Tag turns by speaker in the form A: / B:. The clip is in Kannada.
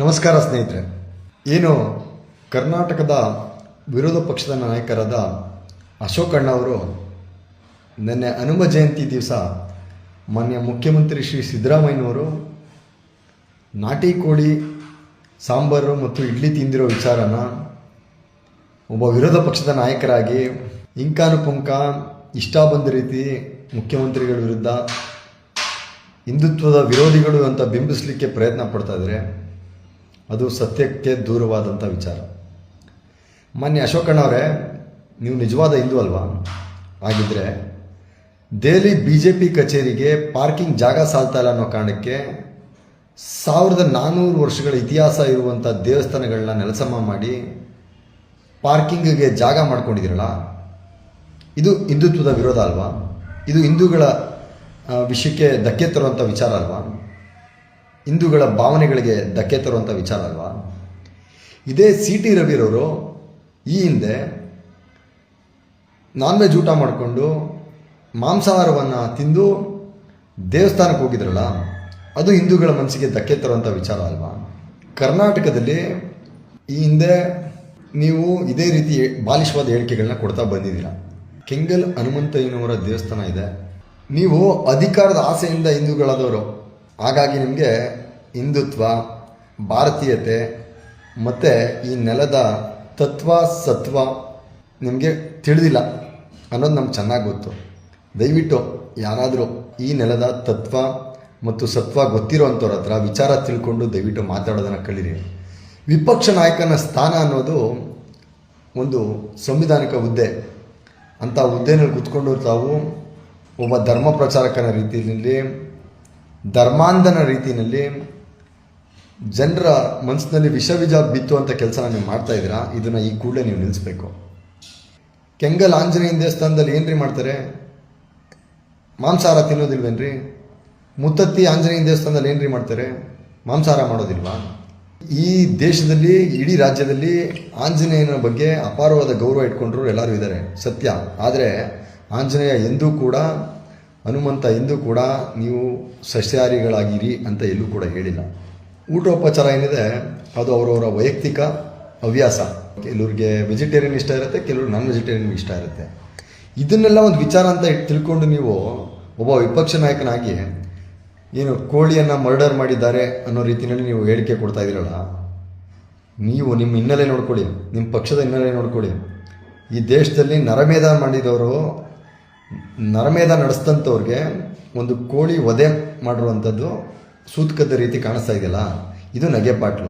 A: ನಮಸ್ಕಾರ ಸ್ನೇಹಿತರೆ. ಏನು ಕರ್ನಾಟಕದ ವಿರೋಧ ಪಕ್ಷದ ನಾಯಕರಾದ ಅಶೋಕ್ ಅಣ್ಣ ಅವರು ನಿನ್ನೆ ಹನುಮ ಜಯಂತಿ ದಿವಸ ಮಾನ್ಯ ಮುಖ್ಯಮಂತ್ರಿ ಶ್ರೀ ಸಿದ್ದರಾಮಯ್ಯನವರು ನಾಟಿ ಕೋಳಿ, ಸಾಂಬಾರು ಮತ್ತು ಇಡ್ಲಿ ತಿಂದಿರೋ ವಿಚಾರನ ಒಬ್ಬ ವಿರೋಧ ಪಕ್ಷದ ನಾಯಕರಾಗಿ ಇಂಕಾನುಪುಂಕ ಇಷ್ಟ ಬಂದ ರೀತಿ ಮುಖ್ಯಮಂತ್ರಿಗಳ ವಿರುದ್ಧ ಹಿಂದುತ್ವದ ವಿರೋಧಿಗಳು ಅಂತ ಬಿಂಬಿಸಲಿಕ್ಕೆ ಪ್ರಯತ್ನ ಪಡ್ತಾ ಇದ್ದಾರೆ. ಅದು ಸತ್ಯಕ್ಕೆ ದೂರವಾದಂಥ ವಿಚಾರ. ಮಾನ್ಯ ಅಶೋಕಣ್ಣವರೇ, ನೀವು ನಿಜವಾದ ಹಿಂದೂ ಅಲ್ವಾ? ಹಾಗಿದ್ರೆ, ದೆಹಲಿ ಬಿ ಜೆ ಪಿ ಕಚೇರಿಗೆ ಪಾರ್ಕಿಂಗ್ ಜಾಗ ಸಾಲ್ತಾ ಇಲ್ಲ ಅನ್ನೋ ಕಾರಣಕ್ಕೆ ಸಾವಿರದ ನಾನ್ನೂರು ವರ್ಷಗಳ ಇತಿಹಾಸ ಇರುವಂಥ ದೇವಸ್ಥಾನಗಳನ್ನ ನೆಲಸಮ ಮಾಡಿ ಪಾರ್ಕಿಂಗ್ಗೆ ಜಾಗ ಮಾಡ್ಕೊಂಡಿದ್ದೀರಲ್ಲ, ಇದು ಹಿಂದುತ್ವದ ವಿರೋಧ ಅಲ್ವಾ? ಇದು ಹಿಂದೂಗಳ ವಿಷಯಕ್ಕೆ ಧಕ್ಕೆ ತರುವಂಥ ವಿಚಾರ ಅಲ್ವಾ? ಹಿಂದೂಗಳ ಭಾವನೆಗಳಿಗೆ ಧಕ್ಕೆ ತರುವಂಥ ವಿಚಾರ ಅಲ್ವಾ? ಇದೇ ಸಿ ಟಿ ರವಿರವರು ಈ ಹಿಂದೆ ನಾನ್ ವೆಜ್ ಊಟ ಮಾಡಿಕೊಂಡು ಮಾಂಸಾಹಾರವನ್ನು ತಿಂದು ದೇವಸ್ಥಾನಕ್ಕೆ ಹೋಗಿದ್ರಲ್ಲ, ಅದು ಹಿಂದೂಗಳ ಮನಸ್ಸಿಗೆ ಧಕ್ಕೆ ತರುವಂಥ ವಿಚಾರ ಅಲ್ವಾ? ಕರ್ನಾಟಕದಲ್ಲಿ ಈ ಹಿಂದೆ ನೀವು ಇದೇ ರೀತಿ ಬಾಲಿಶವಾದ ಹೇಳಿಕೆಗಳನ್ನ ಕೊಡ್ತಾ ಬಂದಿದ್ದೀರಾ. ಕೆಂಗಲ್ ಹನುಮಂತಯ್ಯನವರ ದೇವಸ್ಥಾನ ಇದೆ. ನೀವು ಅಧಿಕಾರದ ಆಸೆಯಿಂದ ಹಿಂದೂಗಳಾದವರು ಹಾಗಾಗಿ ನಿಮಗೆ ಹಿಂದುತ್ವ, ಭಾರತೀಯತೆ, ಮತ್ತು ಈ ನೆಲದ ತತ್ವ, ಸತ್ವ ನಿಮಗೆ ತಿಳಿದಿಲ್ಲ ಅನ್ನೋದು ನಮ್ಗೆ ಚೆನ್ನಾಗಿ ಗೊತ್ತು. ದಯವಿಟ್ಟು ಯಾರಾದರೂ ಈ ನೆಲದ ತತ್ವ ಮತ್ತು ಸತ್ವ ಗೊತ್ತಿರೋವಂಥವ್ರ ಹತ್ರ ವಿಚಾರ ತಿಳ್ಕೊಂಡು ದಯವಿಟ್ಟು ಮಾತಾಡೋದನ್ನು ಕಳೀರಿ. ವಿಪಕ್ಷ ನಾಯಕನ ಸ್ಥಾನ ಅನ್ನೋದು ಒಂದು ಸಂವಿಧಾನಿಕ ಹುದ್ದೆ. ಅಂಥ ಹುದ್ದೆನಲ್ಲಿ ಕೂತ್ಕೊಂಡು ತಾವು ಒಬ್ಬ ಧರ್ಮ ಪ್ರಚಾರಕನ ರೀತಿಯಲ್ಲಿ ಧರ್ಮಾಂಧನ ರೀತಿಯಲ್ಲಿ ಜನರ ಮನಸ್ಸಿನಲ್ಲಿ ವಿಷ ಬಿತ್ತು ಬಿತ್ತುವಂಥ ಕೆಲಸನ ನೀವು ಮಾಡ್ತಾ ಇದ್ದೀರಾ? ಇದನ್ನು ಈ ಕೂಡಲೇ ನೀವು ನಿಲ್ಲಿಸ್ಬೇಕು ಕೆಂಗಲ್ ಆಂಜನೇಯನ ದೇವಸ್ಥಾನದಲ್ಲಿ ಏನ್ರಿ ಮಾಡ್ತಾರೆ? ಮಾಂಸಾಹಾರ ತಿನ್ನೋದಿಲ್ವೇನ್ರಿ? ಮುತ್ತತ್ತಿ ಆಂಜನೇಯನ ದೇವಸ್ಥಾನದಲ್ಲಿ ಏನ್ರಿ ಮಾಡ್ತಾರೆ? ಮಾಂಸಾಹಾರ ಮಾಡೋದಿಲ್ವಾ? ಈ ದೇಶದಲ್ಲಿ, ಇಡೀ ರಾಜ್ಯದಲ್ಲಿ ಆಂಜನೇಯನ ಬಗ್ಗೆ ಅಪಾರವಾದ ಗೌರವ ಇಟ್ಕೊಂಡ್ರು ಎಲ್ಲರೂ ಇದ್ದಾರೆ, ಸತ್ಯ. ಆದರೆ ಆಂಜನೇಯ ಎಂದೂ ಕೂಡ ಹನುಮಂತ ಎಂದೂ ಕೂಡ ನೀವು ಸಸ್ಯಾಹಾರಿಗಳಾಗಿರಿ ಅಂತ ಎಲ್ಲೂ ಕೂಡ ಹೇಳಿಲ್ಲ. ಊಟೋಪಚಾರ ಏನಿದೆ, ಅದು ಅವರವರ ವೈಯಕ್ತಿಕ ಹವ್ಯಾಸ. ಕೆಲವ್ರಿಗೆ ವೆಜಿಟೇರಿಯನ್ ಇಷ್ಟ ಇರುತ್ತೆ, ಕೆಲವ್ರಿಗೆ ನಾನ್ ವೆಜಿಟೇರಿಯನ್ ಇಷ್ಟ ಇರುತ್ತೆ. ಇದನ್ನೆಲ್ಲ ಒಂದು ವಿಚಾರ ಅಂತ ತಿಳ್ಕೊಂಡು ನೀವು ಒಬ್ಬ ವಿಪಕ್ಷ ನಾಯಕನಾಗಿ ಏನು ಕೋಳಿಯನ್ನು ಮರ್ಡರ್ ಮಾಡಿದ್ದಾರೆ ಅನ್ನೋ ರೀತಿಯಲ್ಲಿ ನೀವು ಹೇಳಿಕೆ ಕೊಡ್ತಾ ಇದ್ದೀರಲ್ಲ, ನೀವು ನಿಮ್ಮ ಹಿನ್ನೆಲೆ ನೋಡ್ಕೊಳ್ಳಿ, ನಿಮ್ಮ ಪಕ್ಷದ ಹಿನ್ನೆಲೆ ನೋಡ್ಕೊಳ್ಳಿ. ಈ ದೇಶದಲ್ಲಿ ನರಮೇಧ ಮಾಡಿದವರು ನರಮೇಧ ನಡೆಸ್ದಂಥವ್ರಿಗೆ ಒಂದು ಕೋಳಿ ವಧೆ ಮಾಡಿರುವಂಥದ್ದು ಸೂತ್ಕದ ರೀತಿ ಕಾಣಿಸ್ತಾ ಇದೆಯಲ್ಲ? ಇದು ನಗೆಪಾಟ್ಲು.